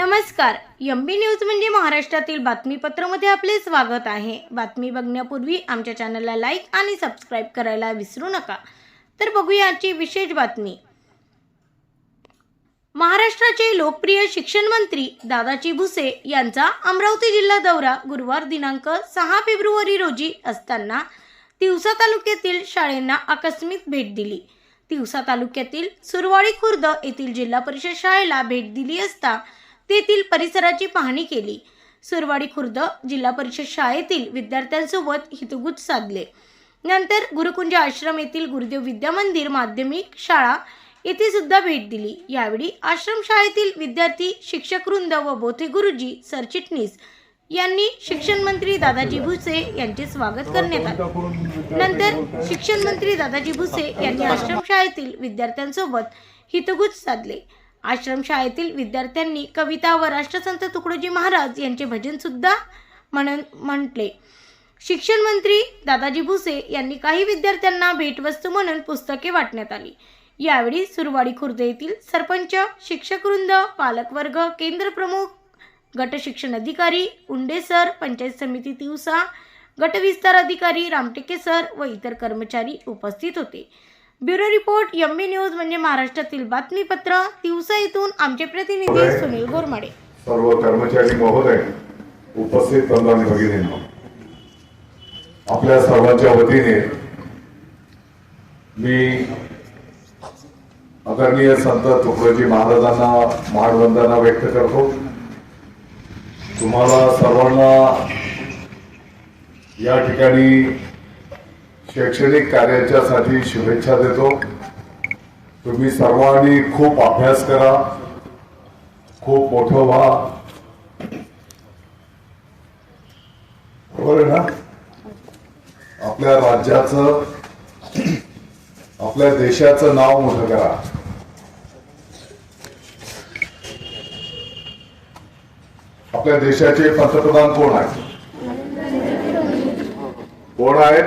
नमस्कार. एम बी न्यूज म्हणजे महाराष्ट्रातील बातमीपत्रामध्ये आपले स्वागत आहे. बातमी बघण्यापूर्वी आमच्या चॅनलला लाईक आणि सबस्क्राईब करायला विसरू नका. तर बघूया आजची विशेष बातमी. महाराष्ट्राचे लोकप्रिय शिक्षण मंत्री दादाजी भुसे यांचा अमरावती जिल्हा दौरा गुरुवार दिनांक सहा फेब्रुवारी रोजी असताना तिवसा तालुक्यातील शाळेंना आकस्मिक भेट दिली. तिवसा तालुक्यातील सुरवाडी खुर्द येथील जिल्हा परिषद शाळेला भेट दिली असता तेथील परिसराची पाहणी केली. सुरवाडी खुर्द जिल्हा परिषद शाळेतील विद्यार्थ्यांसोबत हितगुज साधले. नंतर गुरुकुंज आश्रम येथील गुरुदेव विद्या मंदिर माध्यमिक शाळा येथे सुद्धा भेट दिली. यावेळी आश्रम शाळेतील विद्यार्थी शिक्षक वृंद व बोथे गुरुजी सरचिटणीस यांनी शिक्षण मंत्री दादाजी भुसे यांचे स्वागत करण्यात आले. नंतर शिक्षण मंत्री दादाजी भुसे यांनी आश्रम शाळेतील विद्यार्थ्यांसोबत हितगुज साधले. आश्रमशाळेतील विद्यार्थ्यांनी कविता व राष्ट्रसंत तुकडोजी महाराज यांचे भजनसुद्धा म्हणून म्हटले. शिक्षण मंत्री दादाजी भुसे यांनी काही विद्यार्थ्यांना भेटवस्तू म्हणून पुस्तके वाटण्यात आली. यावेळी सुरवाडी खुर्द येथील सरपंच शिक्षकवृंद पालकवर्ग केंद्र प्रमुख गट शिक्षण अधिकारी उंडे सर पंचायत समिती तिवसा गटविस्तार अधिकारी रामटेके सर व इतर कर्मचारी उपस्थित होते. ब्युरो रिपोर्ट एम न्यूज म्हणजे महाराष्ट्रातील बातमीपत्र तिवसा येथून आमचे प्रतिनिधी सुनील गोरमाडे. सर्व कर्मचारी महोदय उपस्थित आणि भगिनींनो. आपल्या सर्वांच्या वतीने मी आदरणीय संत तुकडोजी महाराजांना मानवंदना व्यक्त करतो. तुम्हाला सर्वांना या ठिकाणी शैक्षणिक कार्याच्यासाठी शुभेच्छा देतो. तुम्ही सर्वांनी खूप अभ्यास करा. खूप मोठं व्हा. बरोबर ना? आपल्या राज्याचं आपल्या देशाचं नाव मोठं करा. आपल्या देशाचे पंतप्रधान कोण आहेत? कोण आहेत?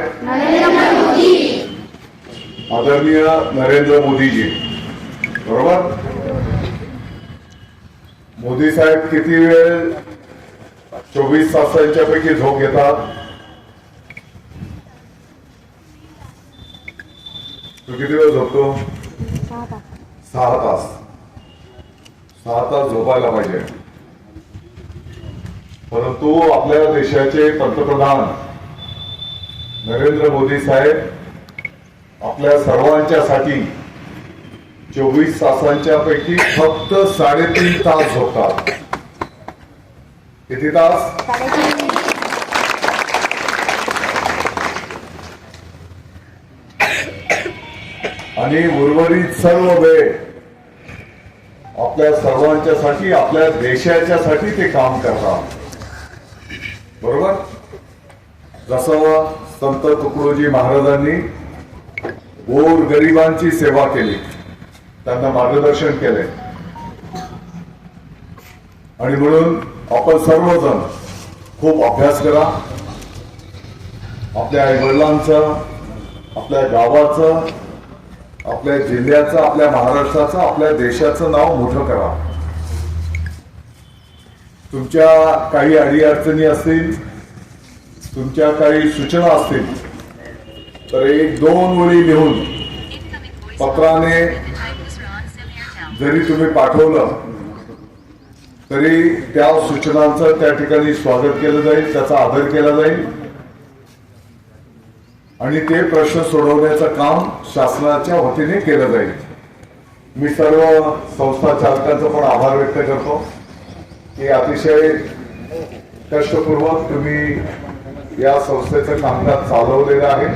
आदरणीय नरेंद्र मोदीजी. बरोबर? मोदी साहेब किती वेळ चोवीस तासांच्या पैकी झोप घेतात? तू किती वेळ झोपतो? सहा तास. सहा तास झोपायला पाहिजे. परंतु आपल्या देशाचे पंतप्रधान नरेंद्र मोदी साहेब आपल्या सर्वांच्यासाठी चोवीस तासांच्या पैकी फक्त साडेतीन तास झोपतात. किती तास? आणि उर्वरित सर्व वेळ आपल्या सर्वांच्यासाठी आपल्या देशाच्यासाठी ते काम करतात. बरोबर? जसं संत तुकडोजी महाराजांनी गोर गरिबांची सेवा केली. त्यांना मार्गदर्शन केले. आणि म्हणून आपण सर्वजण खूप अभ्यास करा. आपल्या आई वडिलांचं आपल्या गावाचं आपल्या जिल्ह्याचं आपल्या महाराष्ट्राचं आपल्या देशाचं नाव मोठं करा. तुमच्या काही अडीअडचणी असतील तुमच्या काही सूचना असतील तर एक दोन ओळी लिहून पत्राने जरी तुम्ही पाठवलं तरी त्या सूचनांचं त्या ठिकाणी स्वागत केलं जाईल त्याचा आदर केला जाईल. आणि ते प्रश्न सोडवण्याचं काम शासनाच्या वतीने केलं जाईल. मी सर्व संस्था चालकांचा पण आभार व्यक्त करतो. की अतिशय कष्टपूर्वक तुम्ही या संस्थेचं कामकाज चालवलेलं आहे.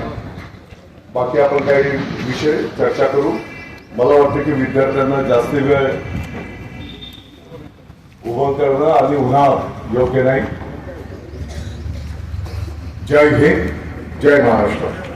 बाकी आपण काही विषय चर्चा करू. मला वाटतं की विद्यार्थ्यांना जास्त वेळ उभं करणं आणि उन्हाळ योग्य नाही. जय हिंद जय महाराष्ट्र.